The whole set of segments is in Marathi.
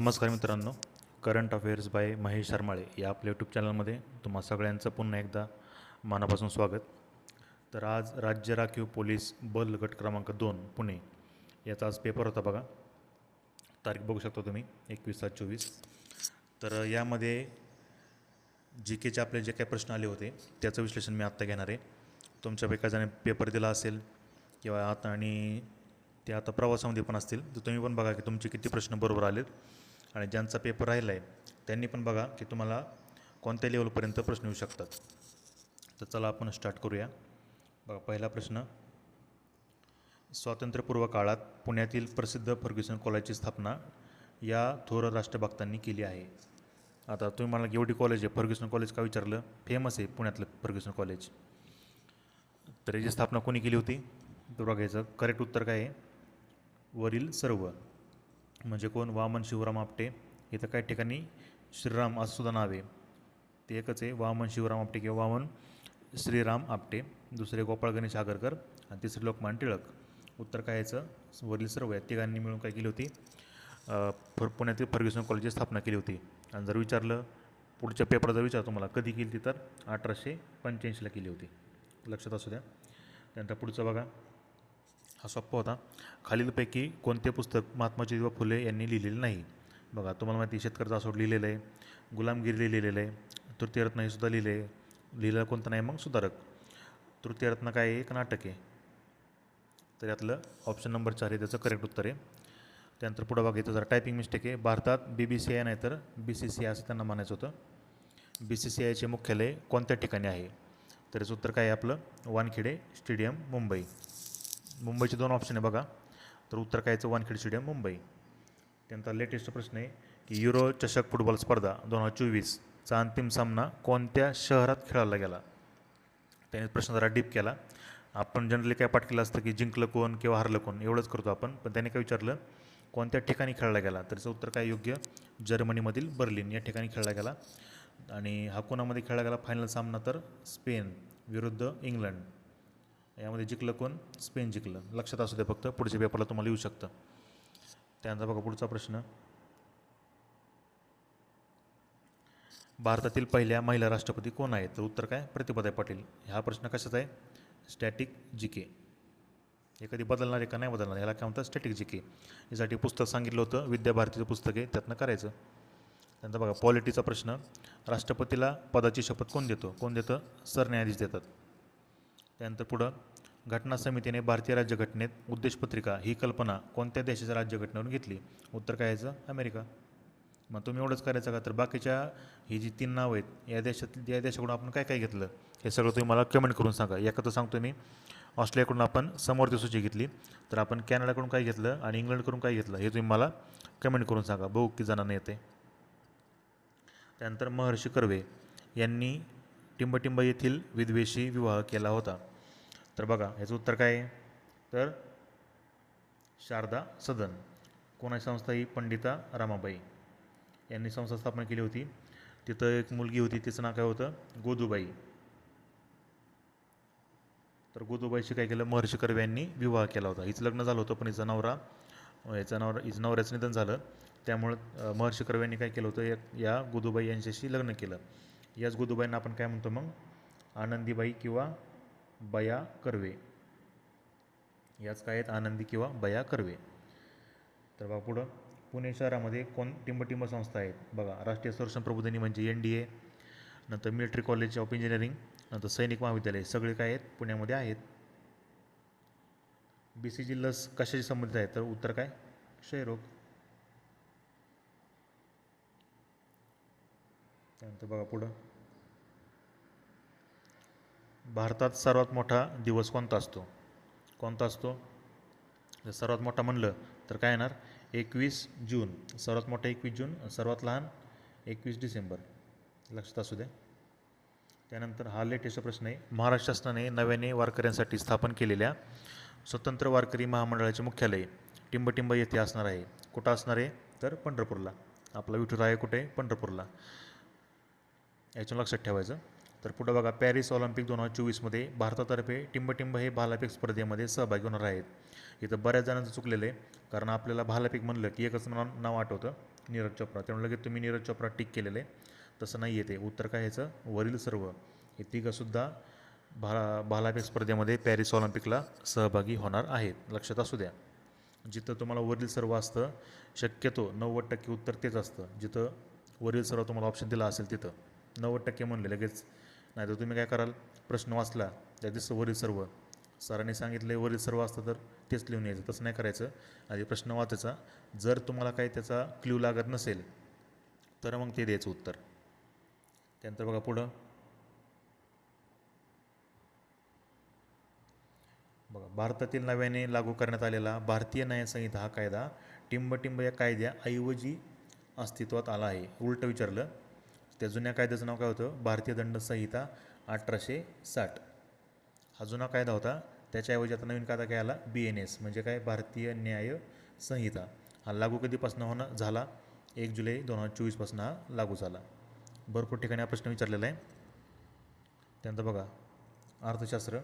नमस्कार मित्रांनो. Current affairs by Mahesh Sharmale या आपल्या यूट्यूब चॅनलमध्ये तुम्हा सगळ्यांचं पुन्हा एकदा मनापासून स्वागत. तर आज राज्य राखीव पोलीस बल गट क्रमांक दोन पुणे याचा आज पेपर होता बघा. तारीख बघू शकता तुम्ही एकवीस सात चोवीस. तर यामध्ये जी केचे आपले जे काही प्रश्न आले होते त्याचं विश्लेषण मी आत्ता घेणार आहे. तुमच्यापैकी ज्याने पेपर दिला असेल किंवा आता आणि ते आता प्रवासामध्ये पण असतील तर तुम्ही पण बघा की तुमचे किती प्रश्न बरोबर आलेत. आणि ज्यांचा पेपर राहिला आहे त्यांनी पण बघा की तुम्हाला कोणत्या लेवलपर्यंत प्रश्न येऊ शकतात. तर चला आपण स्टार्ट करूया. बघा पहिला प्रश्न. स्वातंत्र्यपूर्व काळात पुण्यातील प्रसिद्ध फर्ग्युसन कॉलेजची स्थापना या थोर राष्ट्रभक्तांनी केली आहे. आता तुम्ही मला एवढी कॉलेज आहे फर्ग्युसन कॉलेज का विचारलं? फेमस आहे पुण्यातलं फर्ग्युसन कॉलेज. तर याची स्थापना कोणी केली होती? तर बघायचं करेक्ट उत्तर काय आहे? वरील सर्व. म्हणजे कोण? वामन शिवराम आपटे. इथं काही ठिकाणी श्रीराम असं सुद्धा नाव आहे. ते एकच आहे वामन शिवराम आपटे किंवा वामन श्रीराम आपटे. दुसरे गोपाळ गणेश आगरकर आणि तिसरे लोकमान टिळक. उत्तर काय याचं वरील सर्व या तिघांनी मिळून काय केली होती? फर पुण्यातील फर्ग्युसन कॉलेजची स्थापना केली होती. आणि जर विचारलं पुढच्या पेपर जर विचारतो तुम्हाला कधी केली ती तर? अठराशे पंच्याऐंशीला केली होती. लक्षात असू द्या. त्यानंतर पुढचं बघा. हा सोप्पा होता. खालीलपैकी कोणते पुस्तक महात्मा ज्योतिबा फुले यांनी लिहिलेले नाही? बघा तुम्हाला माहिती आहे, शेतकऱ्याचा असोड लिहिलेलं आहे गुलामगिरी लिहिलेलं आहे तृतीयरत्न हे सुद्धा लिहिले आहे. लिहिलेलं कोणतं नाही? मग सुधारक. तृतीयरत्न काय आहे? एक नाटक आहे. तर यातलं ऑप्शन नंबर चार आहे त्याचं करेक्ट उत्तर आहे. त्यानंतर पुढं बघायचं जरा टायपिंग मिस्टेक आहे. भारतात बी बी सी आय नाही तर बी सी सी आय असं त्यांना म्हणायचं होतं. बी सी सी आयचे मुख्यालय कोणत्या ठिकाणी आहे? तर याचं उत्तर काय आहे आपलं? वानखेडे स्टेडियम मुंबई. मुंबईचे दोन ऑप्शन आहे बघा. तर उत्तर काय याचं स्टेडियम मुंबई. त्यानंतर लेटेस्ट प्रश्न आहे की युरो चषक फुटबॉल स्पर्धा दोन हजार चोवीसचा अंतिम सामना कोणत्या शहरात खेळायला गेला? त्याने प्रश्न जरा डीप केला. आपण जनरली काय पाठ केलं असतं की जिंकलं कोण किंवा हारलं कोण? एवढंच करतो आपण. पण त्याने काय विचारलं? कोणत्या ठिकाणी खेळला गेला? त्याचं उत्तर काय योग्य? जर्मनीमधील बर्लिन या ठिकाणी खेळला गेला. आणि हा कोणामध्ये खेळला गेला? फायनल सामना तर स्पेन विरुद्ध इंग्लंड. यामध्ये जिंकलं कोण? स्पेन जिंकलं. लक्षात असू दे फक्त पुढच्या पेपरला तुम्हाला येऊ शकतं. त्यानंतर बघा पुढचा प्रश्न. भारतातील पहिल्या महिला राष्ट्रपती कोण आहेत? तर उत्तर काय? प्रतिभाताई पाटील. हा प्रश्न कशाचा आहे? स्टॅटिक जी के हे कधी बदलणार आहे का? नाही बदलणार. याला काय म्हणतात? स्टॅटिक जी के यासाठी पुस्तक सांगितलं होतं. विद्याभारतीचं पुस्तक आहे. त्यातनं करायचं. त्यानंतर बघा पॉलिटीचा प्रश्न. राष्ट्रपतीला पदाची शपथ कोण देतो? कोण देतं? सरन्यायाधीश देतात. त्यानंतर पुढं. घटना समितीने भारतीय राज्यघटनेत उद्देशपत्रिका ही कल्पना कोणत्या देशाच्या राज्यघटनेवरून घेतली? उत्तर काय यायचं? अमेरिका. मग तुम्ही एवढंच करायचं का? तर बाकीच्या ही जी तीन नावं आहेत या देशात या देशाकडून आपण काय काय घेतलं? हे सगळं तुम्ही मला कमेंट करून सांगा. एका तर सांगतो मी ऑस्ट्रेलियाकडून आपण समोरती सूची घेतली. तर आपण कॅनडाकडून काय घेतलं आणि इंग्लंडकडून काय घेतलं? हे तुम्ही मला कमेंट करून सांगा. बघू की जणांना येते त्यानंतर महर्षी कर्वे यांनी टिंबटिंब येथील विद्वेषी विवाह केला होता. तर बघा याचं उत्तर काय आहे? तर शारदा सदन. कोणाची संस्था ही? पंडिता रामाबाई. यांनी संस्था स्थापना केली होती. तिथं एक मुलगी होती तिचं नाव काय होतं? गोदूबाई. तर गोदूबाईशी काय केलं? महर्षी कर्वे यांनी विवाह केला होता. हिचं लग्न झालं होतं पण हिचा नवरा याचा नवरा हिचं नवऱ्याचं निधन झालं. त्यामुळं महर्षी कर्वे यांनी काय केलं होतं? या या गोदूबाई यांच्याशी लग्न केलं. याच गोदूबाईंना आपण काय म्हणतो मग? आनंदीबाई किंवा बया कर्वे. याच काय आहेत आनंदी किंवा बया कर्वे. तर बघा पुढं पुणे शहरामध्ये कोण टिंबटिंब संस्था आहेत? बघा राष्ट्रीय संरक्षण प्रबोधिनी म्हणजे एन डी ए नंतर मिलिटरी कॉलेज ऑफ इंजिनिअरिंग नंतर सैनिक महाविद्यालय सगळे काय आहेत? पुण्यामध्ये आहेत. बी सी जी लस कशाशी संबंधित आहे? तर उत्तर काय? क्षयरोग त्यानंतर बघा पुढं भारतात सर्वात मोठा दिवस कोणता असतो? कोणता असतो? जर सर्वात मोठा म्हणलं तर काय येणार? एकवीस जून. सर्वात मोठा एकवीस जून सर्वात लहान एकवीस डिसेंबर. लक्षात असू द्या त्यानंतर हा लेटेस्ट प्रश्न आहे. महाराष्ट्र शासनाने नव्याने वारकऱ्यांसाठी स्थापन केलेल्या स्वतंत्र वारकरी महामंडळाचे मुख्यालय टिंबटिंब येथे असणार आहे. कुठं असणार आहे? तर पंढरपूरला. आपला विठुराय आहे कुठे? पंढरपूरला. याच्यावर लक्षात ठेवायचं. तर पुढं बघा पॅरिस ऑलिम्पिक दोन हजार चोवीसमध्ये भारतातर्फे टिंबटिंब हे भालाफेक स्पर्धेमध्ये सहभागी होणार आहेत. इथं बऱ्याच जणांचं चुकलेलं आहे कारण आपल्याला भालाफेक म्हणलं की एकच नाव नाव आठवतं नीरज चोप्रा. त्यामुळे लगेच तुम्ही नीरज चोप्रा टिक केलेलं आहे. तसं नाही येते उत्तर काय ह्याचं वरील सर्व. हे तिघंसुद्धा भा भालाफेक स्पर्धेमध्ये पॅरिस ऑलिम्पिकला सहभागी होणार आहेत. लक्षात असू द्या. जिथं तुम्हाला वरील सर्व असतं शक्यतो नव्वद टक्के उत्तर तेच असतं. जिथं वरील सर्व तुम्हाला ऑप्शन दिला असेल तिथं. नव्वद टक्के म्हणले लगेच नाहीतर तुम्ही काय कराल प्रश्न वाचला त्या वरील सर्व. सरांनी सांगितले वरील सर्व असतं तर तेच लिहून यायचं तसं नाही करायचं. आधी प्रश्न वाचायचा. जर तुम्हाला काही त्याचा क्ल्यू लागत नसेल तर मग ते द्यायचं उत्तर. त्यानंतर बघा पुढं. बघा भारतातील नव्याने लागू करण्यात आलेला भारतीय न्यायसंहिता हा कायदा टिंबटिंब या कायद्याऐवजी अस्तित्वात आला आहे. उलटं विचारलं त्या जुन्या कायद्याचं नाव काय होतं? भारतीय दंड संहिता अठराशे साठ. हा जुना कायदा होता. त्याच्याऐवजी आता नवीन कायदा काय आला? बी एन एस म्हणजे काय? भारतीय न्याय संहिता. हा लागू कधीपासून होणं? झाला. एक जुलै दोन हजार चोवीसपासून हा लागू झाला. भरपूर ठिकाणी हा प्रश्न विचारलेला आहे. त्यानंतर बघा. अर्थशास्त्र.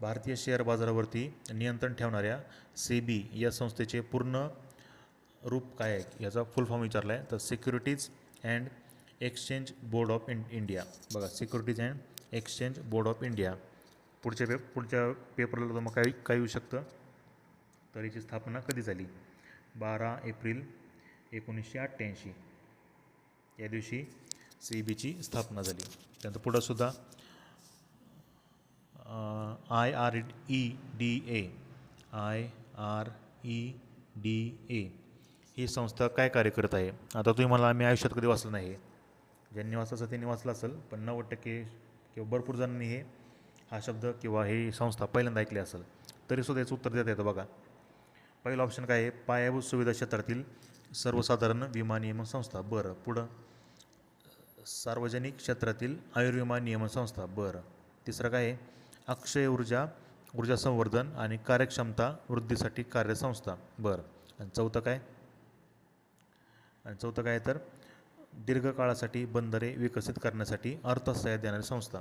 भारतीय शेअर बाजारावरती नियंत्रण ठेवणाऱ्या सेबी या संस्थेचे पूर्ण रूप काय आहे? याचा फुल फॉर्म विचारला आहे. तर securities and exchange board of in India बघा securities and exchange board of India पुढच्या पे पुढच्या पेपरला तर मग काय काय येऊ शकतं? तर याची स्थापना कधी झाली? बारा एप्रिल एकोणीसशे अठ्ठ्याऐंशी. या दिवशी सी बीची स्थापना झाली. त्यानंतर पुढंसुद्धा I R E D A I R E D A ही संस्था काय कार्य करत आहे? आता तुम्ही मला आम्ही आयुष्यात कधी वाचलं नाही. ज्यांनी वाचलं असेल त्यांनी वाचलं असेल पण नव्वद टक्के किंवा भरपूर जणांनी हे हा शब्द किंवा ही संस्था पहिल्यांदा ऐकली असेल तरीसुद्धा याचं उत्तर देता येतं बघा. पहिलं ऑप्शन काय आहे? पायाभूत सुविधा क्षेत्रातील सर्वसाधारण विमा नियमन संस्था. बरं पुढं. सार्वजनिक क्षेत्रातील आयुर्विमा नियमन संस्था. बरं. तिसरं काय आहे? अक्षय ऊर्जा ऊर्जा संवर्धन आणि कार्यक्षमता वृद्धीसाठी कार्यसंस्था. बरं. आणि चौथं काय? आणि चौथं काय तर? दीर्घकाळासाठी बंदरे विकसित करण्यासाठी अर्थसहाय्य देणारी संस्था.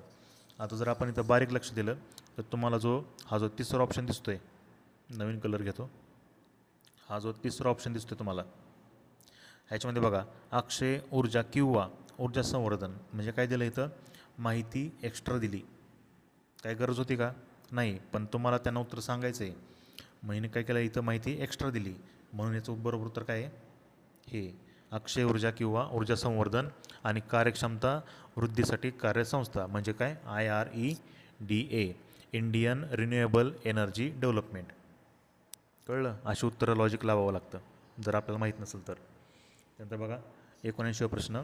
आता जर आपण इथं बारीक लक्ष दिलं तर तुम्हाला जो हा जो तिसरा ऑप्शन दिसतोय नवीन कलर घेतो. हा जो तिसरा ऑप्शन दिसतोय तुम्हाला. ह्याच्यामध्ये बघा अक्षय ऊर्जा किंवा ऊर्जा संवर्धन म्हणजे काय दिलं इथं? माहिती एक्स्ट्रा दिली. काय गरज होती का? नाही पण तुम्हाला त्यांना उत्तर सांगायचं आहे महिने काय केलं इथं माहिती एक्स्ट्रा दिली. म्हणून याचं बरोबर उत्तर काय आहे? हे. अक्षय ऊर्जा किंवा ऊर्जा संवर्धन आणि कार्यक्षमता वृद्धीसाठी कार्यसंस्था म्हणजे काय? I R E D A Indian renewable energy development. कळलं? अशी उत्तरं लॉजिक लावावं लागतं. जर आपल्याला माहीत नसेल तर. त्यानंतर बघा एकोणऐंशीवा प्रश्न.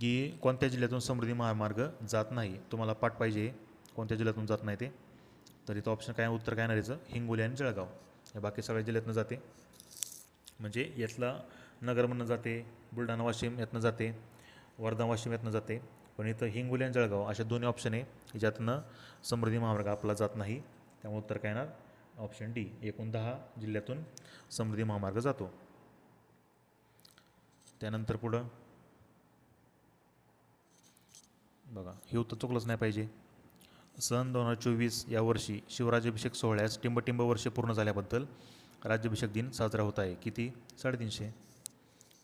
की कोणत्या जिल्ह्यातून समृद्धी महामार्ग जात नाही? तुम्हाला पाठ पाहिजे. कोणत्या जिल्ह्यातून जात नाही ते? तर इथं ऑप्शन काय? उत्तर काय येणार याचं? हिंगोली आणि जळगाव. हे बाकी सगळ्या जिल्ह्यातनं जाते. म्हणजे यातला नगरमधनं जाते बुलढाणा वाशिम यातनं जाते वर्धा वाशिम यातनं जाते. पण इथं हिंगोली आणि जळगाव अशा दोन्ही ऑप्शन आहे ज्यातनं समृद्धी महामार्ग आपला जात नाही. त्यामुळे उत्तर काय येणार? ऑप्शन डी एकूण दहा जिल्ह्यातून समृद्धी महामार्ग जातो. त्यानंतर पुढं. बघा हे उत्तर चुकलंच नाही पाहिजे. सन दोन हजार चोवीस या वर्षी शिवराज्याभिषेक सोहळ्यास टिंबटिंब वर्ष पूर्ण झाल्याबद्दल राज्याभिषेक दिन साजरा होत आहे. किती? साडेतीनशे.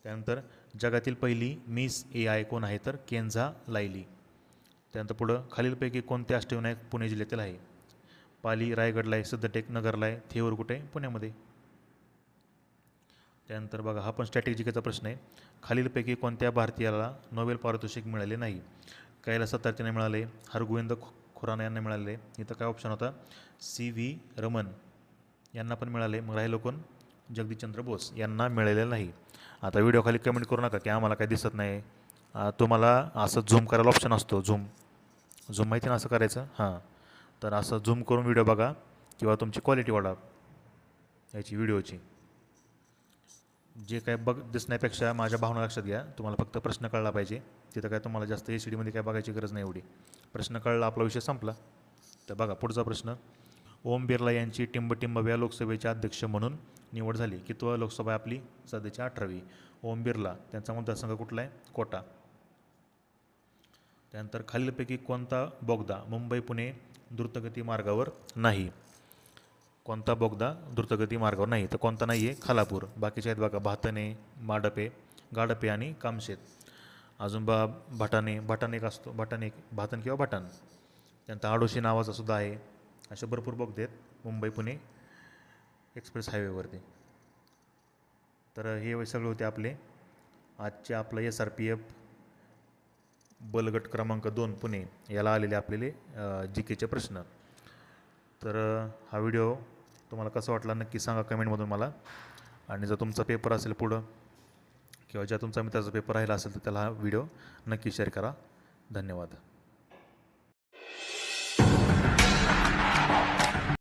त्यानंतर जगातील पहिली मिस ए आय कोण आहे तर केन्झा लायली. त्यानंतर पुढं खालीलपैकी कोणते अष्टविनायक पुणे जिल्ह्यातील आहे? पाली रायगडला आहे सिद्धटेक नगरला आहे थेवर कुठे? आहे पुण्यामध्ये. त्यानंतर बघा हा पण स्ट्रॅटेजिकेचा प्रश्न आहे. खालीलपैकी कोणत्या भारतीयाला नोबेल पारितोषिक मिळाले नाही? कैला सत्यार्थीने मिळाले हरगोविंद खुराना यांना मिळाले. इथं काय ऑप्शन होता? सी व्ही रमन यांना पण मिळाले. मग राहिलो कोण? जगदीशचंद्र बोस यांना मिळालेलं नाही. आता व्हिडिओखाली कमेंट करू नका की आम्हाला काही दिसत नाही. तुम्हाला असं झूम करायला ऑप्शन असतो झूम झूम माहिती ना असं करायचं? हां. तर असं झूम करून व्हिडिओ बघा किंवा तुमची क्वालिटी वाढा याची व्हिडिओची जे काय बघ दिसण्यापेक्षा माझ्या भावना लक्षात घ्या. तुम्हाला फक्त प्रश्न कळला पाहिजे. तिथं काय तुम्हाला जास्त ए सी डीमध्ये काय बघायची गरज नाही एवढी. प्रश्न कळला आपला विषय संपला. तर बघा पुढचा प्रश्न. ओम बिर्ला यांची टिंबटिंबव्या लोकसभेचे अध्यक्ष म्हणून निवड झाली की तो लोकसभा आपली सध्याची अठरावी. ओम बिर्ला त्यांचा मतदारसंघ कुठला आहे? कोटा. त्यानंतर खालीलपैकी कोणता बोगदा मुंबई पुणे द्रुतगती मार्गावर नाही? कोणता बोगदा द्रुतगती मार्गावर नाही? तर कोणता नाही आहे खालापूर. बाकीचे आहेत बघा भातने माडपे गाडपे आणि कामशेत. अजून बा भटाणे भटाणे एक असतो भटाणे एक भातन किंवा भटाण. त्यानंतर आडोशी नावाचा सुद्धा आहे. असे भरपूर बोगदे आहेत. मुंबई पुणे एक्सप्रेस हायवेवरती. तर हे सगळे होते आपले. आजचे आपलं एस आर पी एफ बलगट क्रमांक दोन पुणे याला आलेले आपलेले जी केचे प्रश्न. तर हा व्हिडिओ तुम्हाला कसा वाटला नक्की सांगा कमेंटमधून मला. आणि जर तुमचा पेपर असेल पुढं किंवा ज्या तुमचा मित्राचा पेपर राहिला असेल तर त्याला हा व्हिडिओ नक्की शेअर करा. धन्यवाद.